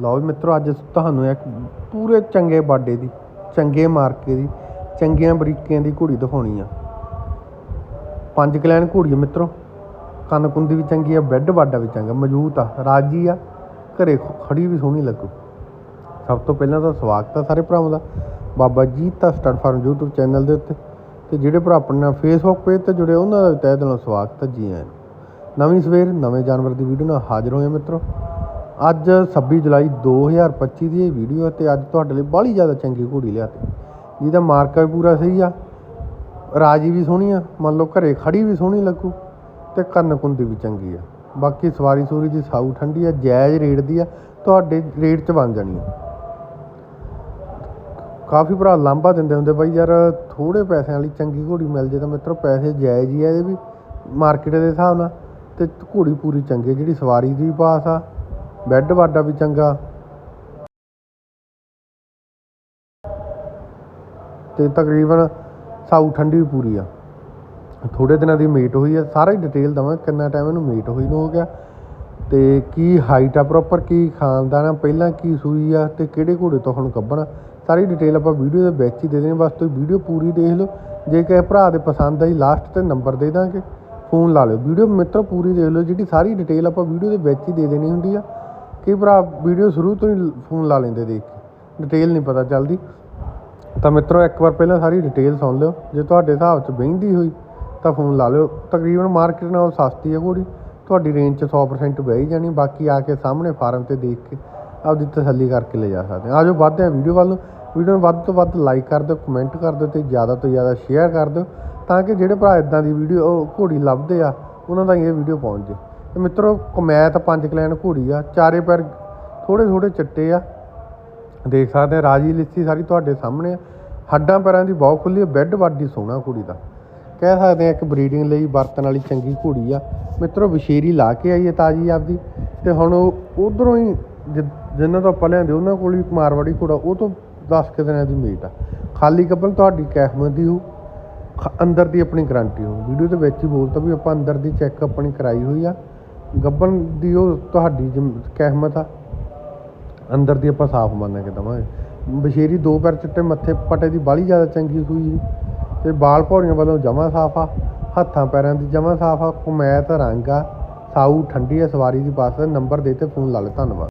ਲਓ ਵੀ ਮਿੱਤਰੋ, ਅੱਜ ਤੁਹਾਨੂੰ ਇੱਕ ਪੂਰੇ ਚੰਗੇ ਬਾਡੇ ਦੀ, ਚੰਗੇ ਮਾਰਕੇ ਦੀ, ਚੰਗੀਆਂ ਬਰੀਕੀਆਂ ਦੀ ਘੋੜੀ ਦਿਖਾਉਣੀ ਆ। ਪੰਜ ਕਲੈਨ ਘੋੜੀ ਆ ਮਿੱਤਰੋ। ਕੰਨ ਕੁੰਦੀ ਵੀ ਚੰਗੀ ਆ, ਬੈੱਡ ਬਾਡਾ ਵੀ ਚੰਗਾ, ਮਜ਼ਬੂਤ ਆ, ਰਾਜੀ ਆ, ਘਰੇ ਖੜੀ ਵੀ ਸੋਹਣੀ ਲੱਗੂ। ਸਭ ਤੋਂ ਪਹਿਲਾਂ ਤਾਂ ਸਵਾਗਤ ਆ ਸਾਰੇ ਭਰਾਵਾਂ ਦਾ। ਬਾਬਾ ਜੀ ਦਾ ਸਟਾਰਟ ਫਾਰਮ YouTube ਚੈਨਲ ਦੇ ਉੱਤੇ। ਤੇ ਜਿਹੜੇ ਭਰਾ ਆਪਣੇ ਨਾਲ Facebook ਪੇਜ ਤੇ ਜੁੜੇ, ਉਹਨਾਂ ਦਾ ਵੀ ਤਹਿ ਦਿਲੋਂ ਸਵਾਗਤ ਹੈ ਜੀ ਆਇਆਂ ਨਵੀਂ ਸਵੇਰ, ਨਵੇਂ ਜਾਨਵਰ ਦੀ ਵੀਡੀਓ ਨਾਲ ਹਾਜ਼ਰ ਹੋਏ ਹਾਂ ਮਿੱਤਰੋ। ਅੱਜ 26 ਜੁਲਾਈ 2025 ਦੀ ਇਹ ਵੀਡੀਓ ਹੈ ਤੇ ਅੱਜ ਤੁਹਾਡੇ ਲਈ ਬਾਹਲੀ ਜ਼ਿਆਦਾ ਚੰਗੀ ਘੋੜੀ ਲਿਆਤੀ। ਜਿਹਦਾ ਮਾਰਕਾ ਵੀ ਪੂਰਾ ਸਹੀ ਆ, ਰਾਜੀ ਵੀ ਸੋਹਣੀ ਆ, ਮੰਨ ਲਓ ਘਰੇ ਖੜੀ ਵੀ ਸੋਹਣੀ ਲੱਗੂ ਤੇ ਕੰਨ ਕੁੰਦੀ ਵੀ ਚੰਗੀ ਆ। ਬਾਕੀ ਸਵਾਰੀ ਸੂਰੀ ਦੀ ਸਾਊ ਠੰਡੀ ਆ, ਜਾਇਜ਼ ਰੇਟ ਦੀ ਆ, ਤੁਹਾਡੇ ਰੇਟ 'ਚ ਬਣ ਜਾਣੀ ਆ। ਕਾਫੀ ਭਰਾ ਲਾਂਭਾ ਦਿੰਦੇ ਹੁੰਦੇ, ਬਾਈ ਯਾਰ ਥੋੜੇ ਪੈਸਿਆਂ ਵਾਲੀ ਚੰਗੀ ਘੋੜੀ ਮਿਲ ਜੇ ਤਾਂ ਮਿੱਤਰੋ ਪੈਸੇ ਜਾਇਜ਼ ਹੀ ਆ ਇਹਦੇ ਵੀ, ਮਾਰਕੀਟ ਦੇ ਹਿਸਾਬ ਨਾਲ, ਤੇ ਘੋੜੀ ਪੂਰੀ ਚੰਗੀ ਜਿਹੜੀ ਸਵਾਰੀ ਦੀ ਵੀ ਪਾਸ ਆ ਬੈੱਡ ਵਾਡਾ ਵੀ ਚੰਗਾ। ਤੇ ਤਕਰੀਬਨ ਸਾਊ ਠੰਡੀ ਵੀ ਪੂਰੀ ਆ। ਥੋੜੇ ਦਿਨਾਂ ਦੀ ਮੀਟ ਹੋਈ ਆ। ਸਾਰਾ ਹੀ ਡਿਟੇਲ ਦਵਾਂ ਕਿੰਨਾ ਟਾਈਮ ਇਹਨੂੰ ਮੀਟ ਹੋਈ ਨੂੰ ਹੋ ਗਿਆ। ਤੇ ਕੀ ਹਾਈਟ ਆ ਪ੍ਰੋਪਰ ਕੀ ਖਾਨਦਾਨ ਆ, ਪਹਿਲਾਂ ਕੀ ਸੂਈ ਆ ਤੇ ਕਿਹੜੇ ਘੋੜੇ ਤੋਂ ਹੁਣ ਕੱਢਣਾ ਸਾਰੀ ਡਿਟੇਲ ਆਪਾਂ ਵੀਡੀਓ ਦੇ ਵਿੱਚ ਹੀ ਦੇ ਦੇਣੀ ਬਸ ਤੁਸੀਂ ਵੀਡੀਓ ਪੂਰੀ ਦੇਖ ਲਓ। ਜੇ ਕਿਸੇ ਭਰਾ ਦੇ ਪਸੰਦ ਆਈ ਲਾਸਟ ਤੇ ਨੰਬਰ ਦੇ ਦਾਂਗੇ। ਫੋਨ ਲਾ ਲਿਓ। ਵੀਡੀਓ ਮਿੱਤਰ ਪੂਰੀ ਦੇਖ ਲਓ। ਜਿਹੜੀ ਸਾਰੀ ਡਿਟੇਲ ਆਪਾਂ ਵੀਡੀਓ ਦੇ ਵਿੱਚ ਹੀ ਦੇ ਦੇਣੀ ਹੁੰਦੀ ਆ। ਕਈ ਭਰਾ, ਵੀਡੀਓ ਸ਼ੁਰੂ ਤੋਂ ਹੀ ਫੋਨ ਲਾ ਲੈਂਦੇ ਦੇਖ ਕੇ। ਡਿਟੇਲ ਨਹੀਂ ਪਤਾ ਚੱਲਦੀ। ਤਾਂ ਮਿੱਤਰੋ, ਇੱਕ ਵਾਰ ਪਹਿਲਾਂ ਸਾਰੀ ਡਿਟੇਲ ਸੁਣ ਲਿਓ। ਜੇ ਤੁਹਾਡੇ ਹਿਸਾਬ 'ਚ ਬਹਿੰਦੀ ਹੋਈ, ਤਾਂ ਫੋਨ ਲਾ ਲਿਓ। ਤਕਰੀਬਨ ਮਾਰਕੀਟ ਨਾਲੋਂ ਸਸਤੀ ਹੈ ਘੋੜੀ। ਤੁਹਾਡੀ ਰੇਂਜ 'ਚ 100% ਬਹਿ ਹੀ ਜਾਣੀ। ਬਾਕੀ ਆ ਕੇ ਸਾਹਮਣੇ ਫਾਰਮ ਤੇ ਦੇਖ ਕੇ ਆਪਦੀ ਤਸੱਲੀ ਕਰਕੇ ਲੈ ਜਾ ਸਕਦੇ ਆ। ਜੋ ਵੱਧਦੇ ਆ ਵੀਡੀਓ ਵੱਲ ਨੂੰ। ਵੀਡੀਓ ਨੂੰ ਵੱਧ ਤੋਂ ਵੱਧ ਲਾਈਕ ਕਰ ਦਿਓ ਕਮੈਂਟ ਕਰ ਦਿਓ ਤੇ ਜ਼ਿਆਦਾ ਤੋਂ ਜ਼ਿਆਦਾ ਸ਼ੇਅਰ ਕਰ ਦਿਓ। ਤਾਂ ਕਿ ਜਿਹੜੇ ਭਰਾ ਇਦਾਂ ਦੀ ਵੀਡੀਓ ਘੋੜੀ ਲੱਭਦੇ ਆ, ਉਹਨਾਂ ਦਾ ਇਹ ਵੀਡੀਓ ਪਹੁੰਚ ਜੇ ਤੇ ਮਿੱਤਰੋ ਕਮੈਤ ਪੰਜ ਕਲੈਨ ਘੋੜੀ ਆ। ਚਾਰੇ ਪੈਰ ਥੋੜੇ ਥੋੜੇ ਚਿੱਟੇ ਆ। ਦੇਖ ਸਕਦੇ ਆ, ਰਾਜੀ ਲਿੱਸੀ ਸਾਰੀ ਤੁਹਾਡੇ ਸਾਹਮਣੇ ਆ। ਹੱਡਾਂ ਪੈਰਾਂ ਦੀ ਬਹੁਤ ਖੁੱਲੀ ਆ, ਬੈੱਡ ਵੱਡੀ ਸੋਹਣਾ ਘੋੜੀ ਦਾ। ਕਹਿ ਸਕਦੇ ਆ, ਇੱਕ ਬਰੀਡਿੰਗ ਲਈ ਵਰਤਣ ਵਾਲੀ ਚੰਗੀ ਘੋੜੀ ਆ। ਮਿੱਤਰੋ, ਵਿਸ਼ੇਰੀ ਲਾ ਕੇ ਆਈ ਹੈ ਤਾਜੀ ਆਪਦੀ। ਤੇ ਹੁਣ ਉਹ ਉਧਰੋਂ ਹੀ ਜਿ- ਜਿਨ੍ਹਾਂ ਤੋਂ ਆਪਾਂ ਲਿਆਂਦੇ, ਉਹਨਾਂ ਕੋਲ ਹੀ ਮਾਰਵਾੜੀ ਘੋੜਾ, ਉਹ ਤੋਂ 10 ਕੁ ਦਿਨਾਂ ਦੀ ਮੀਟ ਆ। ਖਾਲੀ ਕੱਪਲ ਤੁਹਾਡੀ ਕਹਿਮਤ ਦੀ ਹੋ ਖ- ਅੰਦਰ ਦੀ ਆਪਣੀ ਗਾਰੰਟੀ ਹੋ ਵੀਡੀਓ ਦੇ ਵਿੱਚ ਹੀ ਬੋਲਤਾ ਵੀ ਆਪਾਂ ਅੰਦਰ ਦੀ ਚੈੱਕ ਆਪਣੀ ਕਰਾਈ ਹੋਈ ਆ। ਗੱਬਨ ਦੀ ਉਹ ਤੁਹਾਡੀ ਜਿਮ- ਕਹਿਮਤ ਆ। ਅੰਦਰ ਦੀ ਆਪਾਂ ਸਾਫ਼ ਮੰਨ ਕੇ ਦਵਾਂਗੇ। ਬਸ਼ੇਰੀ ਦੋ ਪੈਰ ਚਿੱਟੇ, ਮੱਥੇ ਪਟੇ ਦੀ ਬਾਲੀ ਜ਼ਿਆਦਾ ਚੰਗੀ ਸੂਈ ਸੀ ਤੇ ਬਾਲ ਭੌਰੀਆਂ ਵੱਲੋਂ ਜਮਾ ਸਾਫ਼ ਆ, ਹੱਥਾਂ ਪੈਰਾਂ ਦੀ ਜਮਾ ਸਾਫ਼ ਆ, ਕੁਮੈਤ ਰੰਗ ਆ। ਸਾਊ ਠੰਡੀ ਆ, ਸਵਾਰੀ ਦੀ ਬੱਸ ਨੰਬਰ ਦੇ ਤੇ ਫੋਨ ਲਾ ਲੈ ਧੰਨਵਾਦ।